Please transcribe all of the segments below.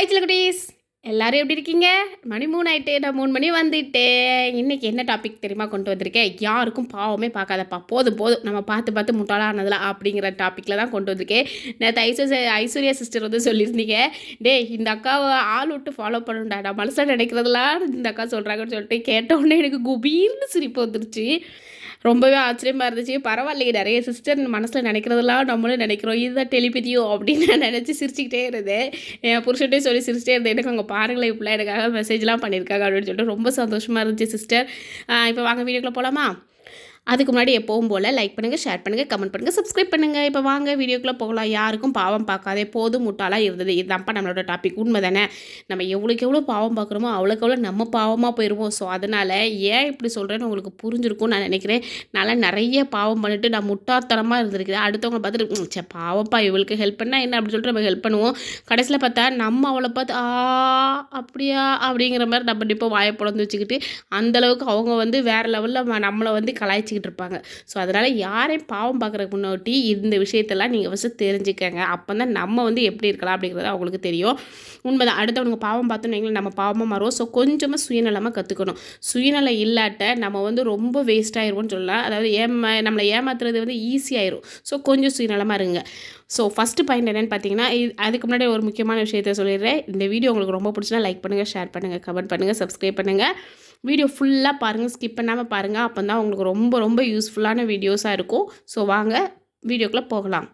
Hi குட்டீஸ் எல்லாரும் எப்படி இருக்கீங்க? மணி மூணு ஆயிட்டு நான் மூணு மணி வந்துட்டேன். இன்றைக்கி என்ன டாபிக் தெரியுமா கொண்டு வந்திருக்கேன்? யாருக்கும் பாவமே பார்க்காதப்பா. போதும் போதும். நம்ம பார்த்து பார்த்து முட்டாளானதில் அப்படிங்கிற டாப்பிக்கில் தான் கொண்டு வந்திருக்கேன். நேற்று ஐஸ்வர்யா ஐஸ்வர்யா சிஸ்டர் வந்து சொல்லியிருந்தீங்க. டேய் இந்த அக்காவை ஆள் விட்டு ஃபாலோ பண்ணுண்டா நான் மனசில் நினைக்கிறதெல்லாம் இந்த அக்கா சொல்கிறாங்கன்னு சொல்லிட்டு கேட்டோடனே எனக்கு குபீர்னு சிரிப்பு வந்துருச்சு. ரொம்பவே ஆச்சரியமாக இருந்துச்சு. பரவாயில்லையே நிறைய சிஸ்டர் மனசில் நினைக்கிறதெல்லாம் நம்மளும் நினைக்கிறோம். இதுதான் டெலிபதியோ அப்படின்னு நான் நினச்சி சிரிச்சுக்கிட்டே இருந்தேன். என் புருஷன்ட்டே சொல்லி சிரிச்சிட்டே இருந்தேன். எனக்கு அவங்க பாருங்களேன் இப்படிலாம் எனக்காக மெசேஜ்லாம் பண்ணியிருக்காங்க அப்படின்னு சொல்லிட்டு ரொம்ப சந்தோஷமாக இருந்துச்சு சிஸ்டர் இப்போ வாங்க வீடியோக்குள்ளே போகலாமா அதுக்கு முன்னாடி எப்பவும் போல் லைக் பண்ணுங்கள் ஷேர் பண்ணுங்கள் கமெண்ட் பண்ணுங்கள் சப்ஸ்கிரைப் பண்ணுங்கள் இப்போ வாங்க வீடியோக்குள்ளே போகலாம். யாருக்கும் பாவம் பார்க்காதே போதும் முட்டாளாக இருந்தது. இதுதான்ப்பா நம்மளோட டாபிக் உண்மை தானே நம்ம எவ்வளோக்கு எவ்வளோ பாவம் பார்க்குறோமோ அவ்வளோக்கு எவ்வளோ நம்ம பாவமாக போயிடுவோம் ஸோ அதனால் ஏன் இப்படி சொல்கிறேன்னு உங்களுக்கு புரிஞ்சிருக்கும்னு நான் நினைக்கிறேன். நல்லா நிறைய பாவம் பண்ணிட்டு நான் முட்டாத்தனமாக இருந்திருக்கிறேன். அடுத்தவங்களை பார்த்துட்டு சே பாவம்ப்பா பாவப்பா இவளுக்கு ஹெல்ப் பண்ணால் என்ன? அப்படின்னு சொல்லிட்டு நம்ம ஹெல்ப் பண்ணுவோம். கடைசியில் பார்த்தா நம்ம அவளை பார்த்து ஆ அப்படியா? அப்படிங்கிற மாதிரி நம்ம இப்போ வாயை பிறந்து வச்சுக்கிட்டு அந்தளவுக்கு அவங்க வந்து வேறு லெவலில் நம்மளை வந்து கலாய்ச்சிக்கிட்டு இருப்பாங்க ஸோ அதனால் யாரையும் பாவம் பார்க்குறதுக்கு முன்னாடி இந்த விஷயத்தெல்லாம் நீங்கள் ஃபஸ்ட்டு தெரிஞ்சுக்கங்க. அப்போ தான் நம்ம வந்து எப்படி இருக்கலாம் அப்படிங்கிறது அவங்களுக்கு தெரியும். உண்மைதான். அடுத்தவங்க பாவம் பார்த்தோன்னு வைங்களேன், நம்ம பாவமாக மாறுவோம். ஸோ கொஞ்சமாக சுயநலமாக கற்றுக்கணும் சுயநலம் இல்லாட்ட நம்ம வந்து ரொம்ப வேஸ்ட் ஆயிடுவோம்னு சொல்லலாம். அதாவது ஏமா நம்மளை ஏமாத்துறது வந்து ஈஸியாயிரும் ஸோ கொஞ்சம் சுயநலமாக இருங்க. ஸோ ஃபஸ்ட்டு பாயிண்ட் என்னென்னு பார்த்தீங்கன்னா இது அதுக்கு முன்னாடி ஒரு முக்கியமான விஷயத்த சொல்லிடுறேன். இந்த வீடியோ உங்களுக்கு ரொம்ப பிடிச்சினா லைக் பண்ணுங்கள் ஷேர் பண்ணுங்கள் கமெண்ட் பண்ணுங்கள் சப்ஸ்கிரைப் பண்ணுங்கள் வீடியோ ஃபுல்லாக பாருங்கள் ஸ்கிப் பண்ணாமல் பாருங்கள் அப்போ தான் உங்களுக்கு ரொம்ப ரொம்ப யூஸ்ஃபுல்லான வீடியோஸாக இருக்கும். ஸோ வாங்க வீடியோக்குள்ளே போகலாம்.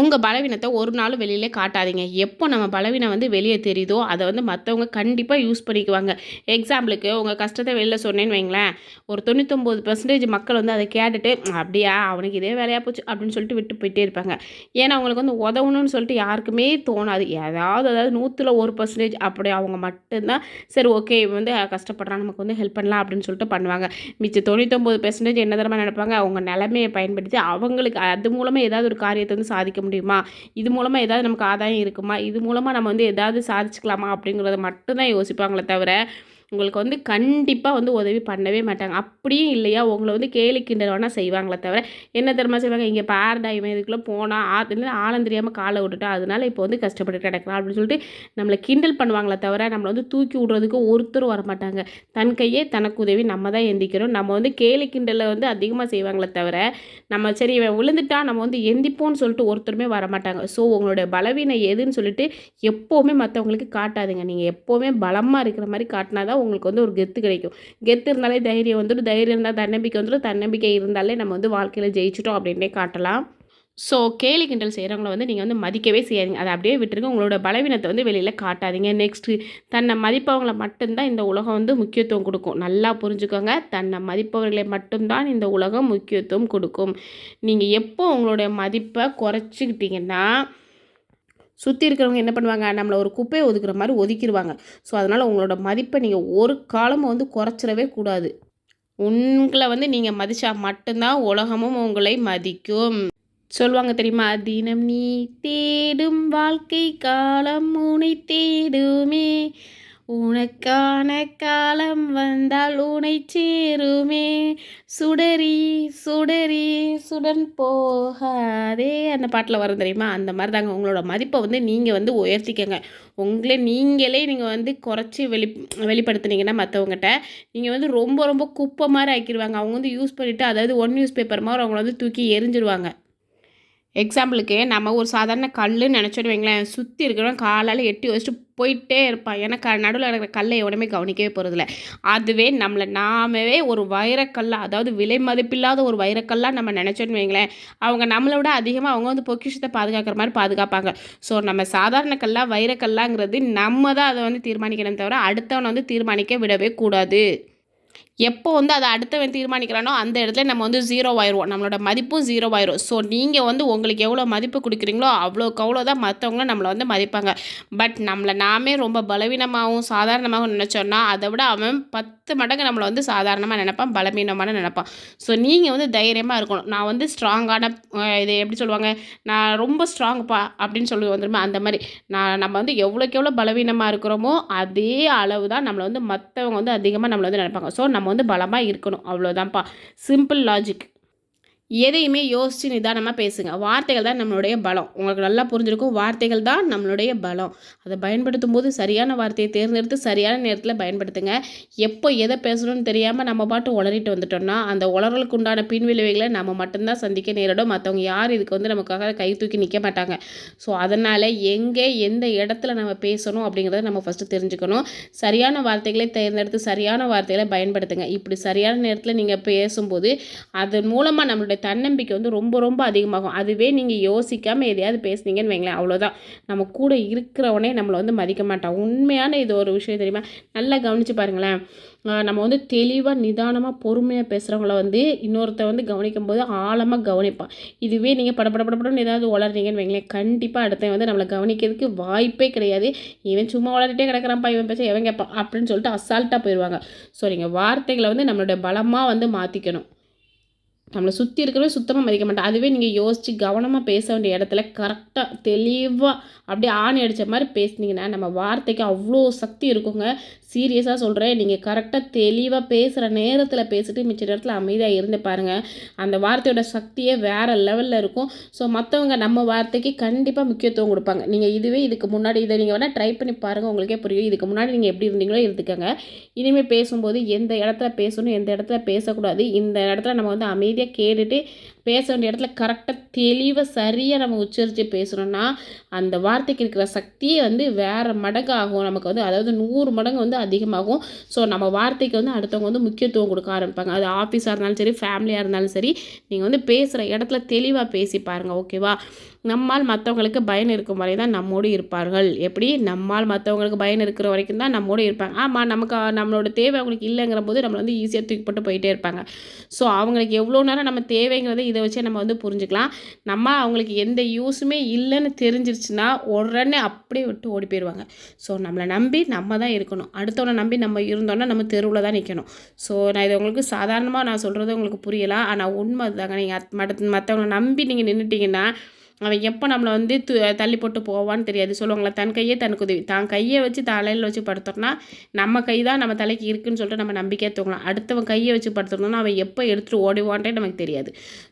உங்கள் பலவீனத்தை ஒரு நாள் வெளியிலே காட்டாதீங்க. எப்போ நம்ம பலவீனம் வந்து வெளியே தெரியுதோ அதை வந்து மற்றவங்க கண்டிப்பாக யூஸ் பண்ணிக்குவாங்க. எக்ஸாம்பிளுக்கு உங்கள் கஷ்டத்தை வெளில சொன்னேன்னு வைங்களேன். ஒரு தொண்ணூத்தொம்பது பர்சன்டேஜ் மக்கள் வந்து அதை கேட்டுட்டு அப்படியா? அவனுக்கு இதே வேலையாக போச்சு அப்படின்னு சொல்லிட்டு விட்டு போயிட்டே இருப்பாங்க. ஏன்னா அவங்களுக்கு வந்து உதவணும்னு சொல்லிட்டு யாருக்குமே தோணாது. ஏதாவது அதாவது நூற்றில் ஒரு பர்சன்டேஜ் அப்படி அவங்க மட்டும்தான் சரி ஓகே வந்து கஷ்டப்படுறான் நமக்கு வந்து ஹெல்ப் பண்ணலாம் அப்படின்னு சொல்லிட்டு பண்ணுவாங்க. மிச்சம் தொண்ணூத்தொம்பது பர்சன்டேஜ் என்ன தரமாக நினைப்பாங்க? அவங்க நிலைமையை பயன்படுத்தி அவங்களுக்கு அது மூலமாக ஏதாவது ஒரு காரியத்தை வந்து சாதிக்க முடியுமா? இது மூலமாக ஏதாவது நமக்கு ஆதாயம் இருக்குமா? இது மூலமாக நம்ம வந்து ஏதாவது சாதிச்சுக்கலாமா? அப்படிங்கிறத மட்டும்தான் யோசிப்பாங்களே தவிர உங்களுக்கு வந்து கண்டிப்பாக வந்து உதவி பண்ணவே மாட்டாங்க. அப்படியும் இல்லையா? உங்களை வந்து கேலி கிண்டல் வேணால் செய்வாங்களே தவிர என்ன தெரியுமா செய்வாங்க? இங்கே பாருடா இவன் இதுக்குள்ளே போனால் ஆத்துல ஆழம் தெரியாமல் காலை விட்டுட்டா அதனால இப்போ வந்து கஷ்டப்பட்டு கிடக்கலாம் அப்படின்னு சொல்லிட்டு நம்மளை கிண்டல் பண்ணுவாங்களே தவிர நம்மளை வந்து தூக்கி விடுறதுக்கு ஒருத்தரும் வரமாட்டாங்க. தன் கையே தனக்கு உதவி நம்ம தான் எந்திக்கிறோம். நம்ம வந்து கேலி கிண்டலை வந்து அதிகமாக செய்வாங்களே தவிர நம்ம சரி இவன் விழுந்துட்டா நம்ம வந்து எந்திப்போம்னு சொல்லிட்டு ஒருத்தருமே வரமாட்டாங்க. ஸோ உங்களுடைய பலவீனம் எதுன்னு சொல்லிட்டு எப்போவுமே மற்றவங்களுக்கு காட்டாதுங்க. நீங்கள் எப்போவுமே பலமாக இருக்கிற மாதிரி காட்டினா தான் உங்களுக்கு வந்து ஒரு கெத்து கிடைக்கும். கெத்து இருந்தாலே தைரியம் வந்துடும். தைரியம் இருந்தால் தன்னம்பிக்கை வந்துடும். தன்னம்பிக்கை இருந்தாலே நம்ம வந்து வாழ்க்கையில் ஜெயிச்சிட்டோம் அப்படின்னே காட்டலாம். ஸோ கேலி கிண்டல் செய்கிறவங்கள வந்து நீங்கள் வந்து மதிக்கவே செய்யாதீங்க. அதை அப்படியே விட்டுருங்க. உங்களோட பலவீனத்தை வந்து வெளியில் காட்டாதீங்க. நெக்ஸ்ட்டு தன்னை மதிப்பவங்களை மட்டும்தான் இந்த உலகம் வந்து முக்கியத்துவம் கொடுக்கும். நல்லா புரிஞ்சுக்கோங்க. தன்னை மதிப்பவர்களை மட்டும்தான் இந்த உலகம் முக்கியத்துவம் கொடுக்கும். நீங்கள் எப்போ உங்களுடைய மதிப்பை குறைச்சிக்கிட்டீங்கன்னா சுற்றி இருக்கிறவங்க என்ன பண்ணுவாங்க? நம்மளை ஒரு குப்பையை ஒதுக்குற மாதிரி ஒதுக்கிடுவாங்க ஸோ அதனால் உங்களோட மதிப்பை நீங்கள் ஒரு காலமும் வந்து குறைச்சிடவே கூடாது. உங்களை வந்து நீங்கள் மதித்தா மட்டும்தான் உலகமும் உங்களை மதிக்கும். சொல்லுவாங்க தெரியுமா? தினம் நீ தேடும் வாழ்க்கை காலம் உனை தேடுமே. உனக்கான காலம் வந்தால் உனை சேருமே. சுடரி சுடரி சுடன் போகாதே. அந்த பாட்டில் வரும் தெரியுமா? அந்த மாதிரி தாங்க உங்களோட மதிப்பை வந்து நீங்கள் வந்து உயர்த்திக்கங்க. உங்களே நீங்களே நீங்கள் வந்து குறைச்சி வெளி வெளிப்படுத்துனீங்கன்னா மற்றவங்ககிட்ட நீங்கள் வந்து ரொம்ப ரொம்ப குப்பை மாதிரி ஆக்கிடுவாங்க அவங்க வந்து யூஸ் பண்ணிவிட்டு அதாவது ஒன் நியூஸ் பேப்பர் மாதிரி அவங்கள வந்து தூக்கி எரிஞ்சிடுவாங்க எக்ஸாம்பிளுக்கு நம்ம ஒரு சாதாரண கல்லுன்னு நினச்சோன்னு வைங்களேன் சுற்றி இருக்கிறவன் காலால் எட்டி வச்சுட்டு போயிட்டே இருப்பான். ஏன்னா க நடுவில் இருக்கிற கல்லை எவனுமே கவனிக்கவே போகிறதில்ல அதுவே நம்மளை நாமவே ஒரு வைரக்கல்லாக அதாவது விலை மதிப்பில்லாத ஒரு வைரக்கல்லாக நம்ம நினச்சோன்னு வைங்களேன் அவங்க நம்மளை விட அதிகமாக அவங்க வந்து பொக்கிஷத்தை பாதுகாக்கிற மாதிரி பாதுகாப்பாங்க. ஸோ நம்ம சாதாரண கல்லாக வைரக்கல்லாங்கிறது நம்ம தான் அதை வந்து தீர்மானிக்கணும் தவிர அடுத்தவனை வந்து தீர்மானிக்க விடவே கூடாது. எப்போ வந்து அதை அடுத்தவன் தீர்மானிக்கிறானோ அந்த இடத்துல நம்ம வந்து ஜீரோ ஆயிடுவோம். நம்மளோட மதிப்பும் ஜீரோ ஆயிரும். ஸோ நீங்கள் வந்து உங்களுக்கு எவ்வளோ மதிப்பு கொடுக்குறீங்களோ அவ்வளோக்கு அவ்வளோ தான் மற்றவங்களும் நம்மளை வந்து மதிப்பாங்க. பட் நம்மளை நாமே ரொம்ப பலவீனமாகவும் சாதாரணமாகவும் நினச்சோன்னா அதை விட அவன் பத்து மடங்கு நம்மளை வந்து சாதாரணமாக நினைப்பான் பலவீனமான நினைப்பான். ஸோ நீங்கள் வந்து தைரியமாக இருக்கணும். நான் வந்து ஸ்ட்ராங்கான இது எப்படி சொல்லுவாங்க? நான் ரொம்ப ஸ்ட்ராங்ப்பா அப்படின்னு சொல்லி வந்துருமே அந்த மாதிரி. நான் நம்ம வந்து எவ்வளோக்கு எவ்வளோ பலவீனமாக இருக்கிறோமோ அதே அளவு தான் நம்மளை வந்து மற்றவங்க வந்து அதிகமாக நம்மளை வந்து நினைப்பாங்க. ஸோ நம்ம வந்து பலமாக இருக்கணும். அவ்வளோதான்ப்பா சிம்பிள் லாஜிக் எதையுமே யோசித்து நிதானமாக பேசுங்க. வார்த்தைகள் தான் நம்மளுடைய பலம். உங்களுக்கு நல்லா புரிஞ்சிருக்கும். வார்த்தைகள் தான் நம்மளுடைய பலம். அதை பயன்படுத்தும் போது சரியான வார்த்தையை தேர்ந்தெடுத்து சரியான நேரத்தில் பயன்படுத்துங்க. எப்போ எதை பேசணும்னு தெரியாமல் நம்ம பாட்டு உளறிட்டு வந்துட்டோம்னா அந்த உளறலுக்கு உண்டான பின்விளைவுகளை நம்ம மட்டும்தான் சந்திக்க நேரிடும். மற்றவங்க யார் இதுக்கு வந்து நமக்காக கை தூக்கி நிற்க மாட்டாங்க. ஸோ அதனால் எங்கே எந்த இடத்துல நம்ம பேசணும் அப்படிங்கிறத நம்ம ஃபஸ்ட்டு தெரிஞ்சுக்கணும். சரியான வார்த்தைகளை தேர்ந்தெடுத்து சரியான வார்த்தைகளை பயன்படுத்துங்க. இப்படி சரியான நேரத்தில் நீங்கள் பேசும்போது அதன் மூலமாக நம்மளுடைய தன்னம்பிக்கை வந்து ரொம்ப ரொம்ப அதிகமாகும். அதுவே நீங்கள் யோசிக்காமல் எதையாவது பேசுனீங்கன்னு வைங்களேன் அவ்வளோதான் நம்ம கூட இருக்கிறவனே நம்மளை வந்து மதிக்க மாட்டான். உண்மையான இது ஒரு விஷயம் தெரியுமா? நல்லா கவனித்து பாருங்களேன். நம்ம வந்து தெளிவாக நிதானமாக பொறுமையாக பேசுகிறவங்கள வந்து இன்னொருத்த வந்து கவனிக்கும் போது ஆழமாக கவனிப்பான். இதுவே நீங்கள் பட பட படப்படன்னு ஏதாவது வளர்றீங்கன்னு வைங்களேன். கண்டிப்பாக அடுத்த வந்து நம்மளை கவனிக்கிறதுக்கு வாய்ப்பே கிடையாது. இவன் சும்மா வளர்த்துட்டே கிடக்கிறான்ப்பா இவன் பேச எவன் கேட்பான் அப்படின்னு சொல்லிட்டு அசால்ட்டாக போயிடுவாங்க ஸோ நீங்கள் வார்த்தைகளை வந்து நம்மளுடைய பலமாக வந்து மாற்றிக்கணும் நம்மளை சுற்றி இருக்கிறவே சுத்தமாக மதிக்க மாட்டேன் அதுவே நீங்கள் யோசித்து கவனமாக பேச வேண்டிய இடத்துல கரெக்டாக தெளிவாக அப்படியே ஆணி அடித்த மாதிரி பேசுனீங்கன்னா நம்ம வார்த்தைக்கு அவ்வளோ சக்தி இருக்குங்க. சீரியஸாக சொல்கிறேன் நீங்கள் கரெக்டாக தெளிவாக பேசுகிற நேரத்தில் பேசிட்டு மிச்ச நேரத்தில் அமைதியாக இருந்து பாருங்கள் அந்த வார்த்தையோட சக்தியே வேறு லெவலில் இருக்கும். ஸோ மற்றவங்க நம்ம வார்த்தைக்கு கண்டிப்பாக முக்கியத்துவம் கொடுப்பாங்க. நீங்கள் இதுவே இதுக்கு முன்னாடி இதை நீங்கள் வேணால் ட்ரை பண்ணி பாருங்கள் உங்களுக்கே புரியும். இதுக்கு முன்னாடி நீங்கள் எப்படி இருந்தீங்களோ இருந்துக்கங்க இனிமேல் பேசும்போது எந்த இடத்துல பேசணும் எந்த இடத்துல பேசக்கூடாது இந்த இடத்துல நம்ம வந்து அமைதியாக கேட்டுட்டு பேச வேண்டிய இடத்துல கரெக்டாக தெளிவாக சரியாக நம்ம உச்சரித்து பேசுகிறோன்னா அந்த வார்த்தைக்கு இருக்கிற சக்தியே வந்து வேறு மடங்கு ஆகும் நமக்கு வந்து அதாவது நூறு மடங்கு வந்து அதிகமாகும். ஸோ நம்ம வார்த்தைக்கு வந்து அடுத்தவங்க வந்து முக்கியத்துவம் கொடுக்க ஆரம்பிப்பாங்க. அது ஆஃபீஸாக இருந்தாலும் சரி ஃபேமிலியாக இருந்தாலும் சரி நீங்கள் வந்து பேசுகிற இடத்துல தெளிவாக பேசி பாருங்கள் ஓகேவா நம்மால் மற்றவங்களுக்கு பயன் இருக்கும் வரை தான் நம்மோடு இருப்பார்கள். எப்படி? நம்மால் மற்றவங்களுக்கு பயன் இருக்கிற வரைக்கும் தான் நம்மோடு இருப்பாங்க. ஆமாம் நமக்கு நம்மளோட தேவை அவங்களுக்கு இல்லைங்கிற போது நம்மளை வந்து ஈஸியாக தூக்கி போட்டு போயிட்டே இருப்பாங்க. ஸோ அவங்களுக்கு எவ்வளோ நேரம் நம்ம தேவைங்கிறத இதை வச்சே நம்ம வந்து புரிஞ்சுக்கலாம். நம்ம அவங்களுக்கு எந்த யூஸுமே இல்லைன்னு தெரிஞ்சிருச்சுன்னா உடனே அப்படியே விட்டு ஓடி போயிடுவாங்க ஸோ நம்மளை நம்பி நம்ம தான் இருக்கணும். அடுத்தவனை நம்பி நம்ம இருந்தோன்னா நம்ம தெருவில் தான் நிற்கணும் ஸோ நான் இது உங்களுக்கு சாதாரணமாக நான் சொல்கிறது உங்களுக்கு புரியலாம். ஆனால் உண்மை தாங்க நீங்கள் மற்றவங்களை நம்பி நீங்கள் நின்றுட்டிங்கன்னா அவன் எப்போ நம்மளை வந்து து தள்ளி போட்டு போவான்னு தெரியாது. சொல்லுவாங்களா தன் கையே தனக்கு உதவி தான் கையை வச்சு தலையில் வச்சு படுத்தோம்னா நம்ம கை தான் நம்ம தலைக்கு இருக்குன்னு சொல்லிட்டு நம்ம நம்பிக்கையாக தூங்கலாம். அடுத்தவன் கையை வச்சு படுத்துட்டோம்னா அவன் எப்போ எடுத்துகிட்டு ஓடிவான்ட்டே நமக்கு தெரியாது.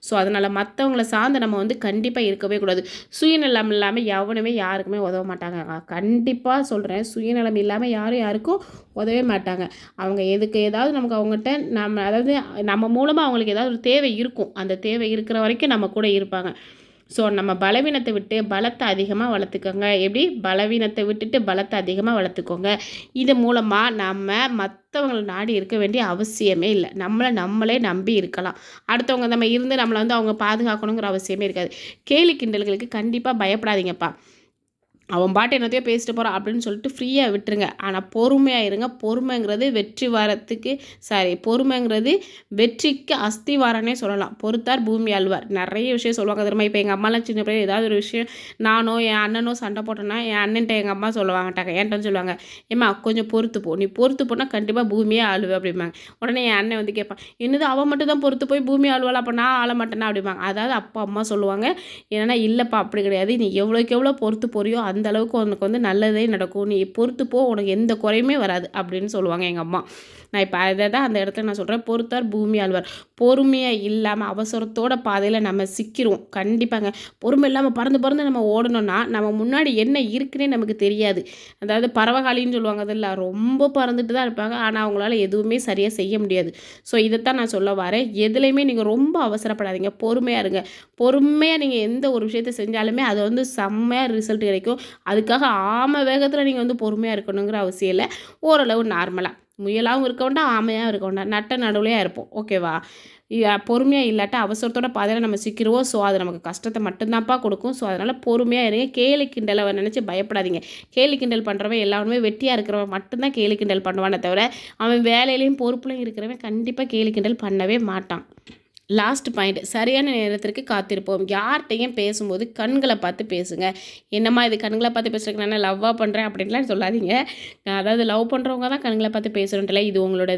ஸோ அதனால் மற்றவங்கள சார்ந்து நம்ம வந்து கண்டிப்பாக இருக்கவே கூடாது. சுயநலம் இல்லாமல் எவனுமே யாருக்குமே உதவ மாட்டாங்க. கண்டிப்பாக சொல்கிறேன் சுயநலம் இல்லாமல் யாரும் யாருக்கும் உதவே மாட்டாங்க. அவங்க எதுக்கு ஏதாவது நமக்கு அவங்ககிட்ட நம்ம அதாவது நம்ம மூலமாக அவங்களுக்கு ஏதாவது ஒரு தேவை இருக்கும். அந்த தேவை இருக்கிற வரைக்கும் நம்ம கூட இருப்பாங்க. ஸோ நம்ம பலவீனத்தை விட்டு பலத்தை அதிகமாக வளர்த்துக்கோங்க. எப்படி? பலவீனத்தை விட்டுட்டு பலத்தை அதிகமாக வளர்த்துக்கோங்க. இது மூலமாக நம்ம மற்றவங்களை நாடி இருக்க வேண்டிய அவசியமே இல்லை. நம்மளை நம்மளே நம்பி இருக்கலாம். அடுத்தவங்க நம்ம இருந்து நம்மளை வந்து அவங்க பாதுகாக்கணுங்கிற அவசியமே இருக்காது. கேலி கிண்டல்களுக்கு கண்டிப்பாக பயப்படாதீங்கப்பா. அவன் பாட்டு என்னத்தையோ பேசிட்டு போகிறான் அப்படின்னு சொல்லிட்டு ஃப்ரீயாக விட்டுருங்க. ஆனால் பொறுமையாக இருங்க. பொறுமைங்கிறது வெற்றி வாரத்துக்கு சாரி பொறுமைங்கிறது வெற்றிக்கு அஸ்திவாரனே சொல்லலாம். பொறுத்தார் பூமி அல்வார் நிறைய விஷயம் சொல்லுவாங்க தெரியுமா? இப்போ எங்கள் அம்மாலாம் சின்ன பிள்ளை ஏதாவது ஒரு விஷயம் நானோ என் அண்ணனோ சண்டை போட்டேன்னா என் அண்ணன்ட்ட எங்கள் அம்மா சொல்லுவாங்கட்டாங்க. என்கிட்ட சொல்லுவாங்க ஏம்மா கொஞ்சம் பொறுத்து போ. நீ பொறுத்து போனால் கண்டிப்பாக பூமியே ஆளுவே அப்படிம்பாங்க. உடனே என் அண்ணன் வந்து கேட்பான் என்னது அவன் மட்டும் தான் பொறுத்து போய் பூமி ஆளுவாள் அப்போ நான் ஆள மாட்டேனா? அப்படிம்பாங்க. அதாவது அப்பா அம்மா சொல்லுவாங்க ஏன்னா இல்லைப்பா அப்படி கிடையாது. நீ எவ்வளோக்கு எவ்வளோ பொறுத்து போறியோ அந்த அந்த அளவுக்கு உனக்கு வந்து நல்லதே நடக்கும். நீ பொறுத்து போ உனக்கு எந்த குறையுமே வராது அப்படின்னு சொல்லுவாங்க எங்கள் அம்மா. நான் இப்போ அதை தான் அந்த இடத்துல நான் சொல்கிறேன் பொறுத்தார் பூமி ஆழ்வார். பொறுமையாக இல்லாமல் அவசரத்தோட பாதையில் நம்ம சிக்கிடுவோம் கண்டிப்பாங்க. பொறுமை இல்லாமல் பறந்து பறந்து நம்ம ஓடணும்னா நம்ம முன்னாடி என்ன இருக்குன்னே நமக்கு தெரியாது. அதாவது பறவைகாலின்னு சொல்லுவாங்க அதில் ரொம்ப பறந்துட்டு தான் இருப்பாங்க. ஆனால் அவங்களால எதுவுமே சரியாக செய்ய முடியாது. ஸோ இதைத்தான் நான் சொல்ல வரேன். எதுலேயுமே நீங்கள் ரொம்ப அவசரப்படாதீங்க. பொறுமையாக இருங்க. பொறுமையாக நீங்கள் எந்த ஒரு விஷயத்தை செஞ்சாலுமே அது வந்து செம்மையாக ரிசல்ட் கிடைக்கும். அதுக்காக ஆம வேகத்தில் நீங்கள் வந்து பொறுமையாக இருக்கணுங்கிற அவசியம் இல்லை. ஓரளவு நார்மலாக முயலாகவும் இருக்க வேண்டாம் ஆமையாகவும் இருக்க வேண்டாம். நட்ட நடுவுலையாக இருப்போம். ஓகேவா பொறுமையாக இல்லாட்டா அவசரத்தோட பாதையில் நம்ம சிக்கிடுவோம் ஸோ அது நமக்கு கஷ்டத்தை மட்டும்தான்ப்பா கொடுக்கும். ஸோ அதனால் பொறுமையாக இருங்க. கேலி கிண்டலை நினச்சி பயப்படாதீங்க. கேலி கிண்டல் பண்ணுறவன் எல்லாருமே வெட்டியாக இருக்கிறவன் மட்டும்தான் கேலி கிண்டல் பண்ணுவானே தவிர அவன் வேலையிலையும் பொறுப்புலையும் இருக்கிறவன் கண்டிப்பாக கேலி கிண்டல் பண்ணவே மாட்டான். லாஸ்ட் பாயிண்ட் சரியான நேரத்திற்கு காத்திருப்போம். யார்கிட்டையும் பேசும்போது கண்களை பார்த்து பேசுங்க. என்னம்மா இது கண்களை பார்த்து பேசுறதுக்கு நான் லவ்வாக பண்ணுறேன் அப்படின்லாம் சொல்லாதீங்க. அதாவது லவ் பண்ணுறவங்க தான் கண்களை பார்த்து பேசுகிறோன்ட்டில் இது உங்களோட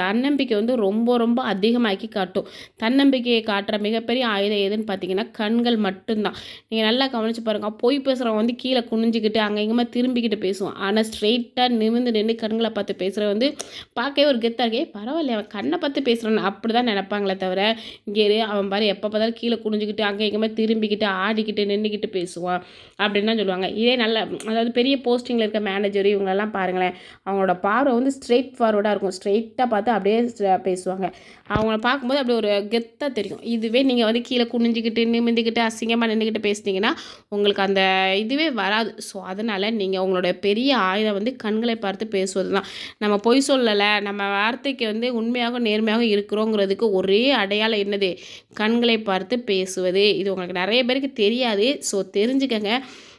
தன்னம்பிக்கை வந்து ரொம்ப ரொம்ப அதிகமாக்கி காட்டும். தன்னம்பிக்கையை காட்டுற மிகப்பெரிய ஆயுதம் எதுன்னு பார்த்தீங்கன்னா கண்கள் மட்டும்தான். நீங்கள் நல்லா கவனித்து பாருங்கள் பொய் பேசுகிறவங்க வந்து கீழே குனிஞ்சிக்கிட்டு அங்கே இங்கேமா திரும்பிக்கிட்டு பேசுவோம் ஆனால் ஸ்ட்ரெயிட்டாக நிமிந்து நின்று கண்களை பார்த்து பேசுகிற வந்து பார்க்கவே ஒரு கெத்தாக இருக்கே பரவாயில்ல அவன் கண்ணை பார்த்து பேசுகிறான் அப்படி தான் நினப்பாங்களே தவிர இங்கே இரு அவன் பாரு எப்போ பார்த்தாலும் கீழே குனிஞ்சிக்கிட்டு அங்கே எங்கேயுமே திரும்பிக்கிட்டு ஆடிக்கிட்டு நின்றுக்கிட்டு பேசுவான். அப்படின்னு தான் சொல்லுவாங்க. இதே நல்ல அதாவது பெரிய போஸ்டிங்கில் இருக்க மேனேஜர் இவங்களெல்லாம் பாருங்களேன். அவங்களோட பார்வை வந்து ஸ்ட்ரெயிட் ஃபார்வர்டாக இருக்கும். ஸ்ட்ரெயிட்டாக பார்த்து அப்படியே ஸ்ட- பேசுவாங்க. அவங்கள பார்க்கும்போது அப்படியே ஒரு கெத்தாக தெரியும். இதுவே நீங்கள் வந்து கீழே குனிஞ்சிக்கிட்டு நிமிந்துக்கிட்டு அசிங்கமாக நின்றுக்கிட்டு பேசுனீங்கன்னா உங்களுக்கு அந்த இதுவே வராது. ஸோ அதனால் நீங்கள் உங்களோட பெரிய ஆயுதம் வந்து கண்களை பார்த்து பேசுவது தான் நம்ம பொய் சொல்லலை நம்ம வார்த்தைக்கு வந்து உண்மையாக நேர்மையாக இருக்கிறோங்கிறதுக்கு ஒரே அடையாளம் என்னது? கண்களை பார்த்து பேசுவது. இது உங்களுக்கு நிறைய பேருக்கு தெரியாது. ஸோ தெரிஞ்சுக்கங்க.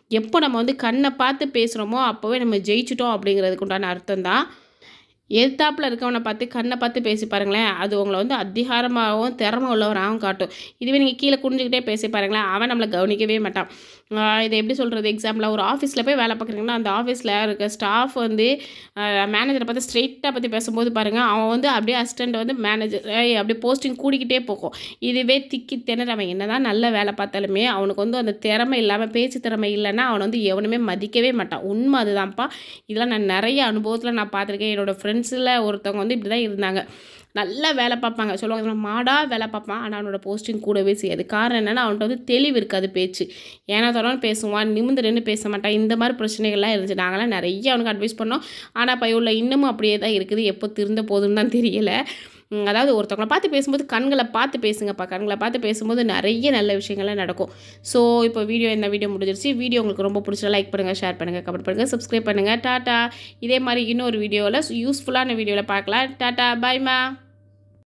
எப்போ நம்ம வந்து கண்ணை பார்த்து பேசுகிறோமோ அப்போவே நம்ம ஜெயிச்சிட்டோம் அப்படிங்கிறதுக்கு உண்டான அர்த்தம் தான் எதிர்த்தாப்பில் இருக்கவனை பார்த்து கண்ணை பார்த்து பேசி பாருங்களேன். அது உங்களை வந்து அதிகாரமாகவும் திறமை உள்ளவராகவும் காட்டும். இதுவே நீங்கள் கீழே குனிஞ்சுக்கிட்டே பேசி பாருங்களேன். அவன் நம்மளை கவனிக்கவே மாட்டான். இதை எப்படி சொல்கிறது எக்ஸாம்பிளாக ஒரு ஆஃபீஸில் போய் வேலை பார்க்குறீங்கன்னா அந்த ஆஃபீஸில் இருக்க ஸ்டாஃப் வந்து மேனேஜரை பார்த்து ஸ்ட்ரெயிட்டாக பற்றி பேசும்போது பாருங்கள் அவன் வந்து அப்படியே அசிஸ்டண்ட் வந்து மேனேஜர் அப்படியே போஸ்டிங் கூடிக்கிட்டே போகும். இதுவே திக்கி திணற அவன் என்னதான் நல்ல வேலை பார்த்தாலுமே அவனுக்கு வந்து அந்த திறமை இல்லாமல் பேச்சு திறமை இல்லைன்னா அவனை வந்து எவனுமே மதிக்கவே மாட்டான். உண்மை அதுதான்ப்பா. இதெல்லாம் நான் நிறைய அனுபவத்தில் நான் பார்த்துருக்கேன். என்னோடய ஃப்ரெண்ட்ஸில் ஒருத்தவங்க வந்து இப்படி தான் இருந்தாங்க. நல்லா வேலை பார்ப்பாங்க. சொல்லுவாங்க மாடாக வேலை பார்ப்பான். ஆனால் அவனோட போஸ்டிங் கூடவே செய்யாது. காரணம் என்னென்னா அவன்கிட்ட வந்து தெளிவு இருக்காது பேச்சு. ஏன்னா தொடர்ந்து பேசுவான் நிமிந்து நின்று பேச மாட்டான். இந்த மாதிரி பிரச்சனைகள்லாம் இருந்துச்சு. நாங்களாம் நிறைய அவனுக்கு அட்வைஸ் பண்ணோம். ஆனால் பையுள்ள இன்னமும் அப்படியே தான் இருக்குது. எப்போ திருந்த போதுன்னு தான் தெரியலை. அதாவது ஒருத்தவங்களை பார்த்து பேசும்போது கண்களை பார்த்து பேசுங்கப்பா. கண்களை பார்த்து பேசும்போது நிறைய நல்ல விஷயங்கள்லாம் நடக்கும். ஸோ இப்போ வீடியோ என்ன வீடியோ முடிஞ்சிருச்சு. வீடியோ உங்களுக்கு ரொம்ப பிடிச்சா லைக் பண்ணுங்கள் ஷேர் பண்ணுங்கள் கமெண்ட் பண்ணுங்கள் சப்ஸ்கிரைப் பண்ணுங்கள் டாட்டா. இதே மாதிரி இன்னொரு வீடியோவில் யூஸ்ஃபுல்லான வீடியோவில் பார்க்கலாம். டாட்டா பாய்மா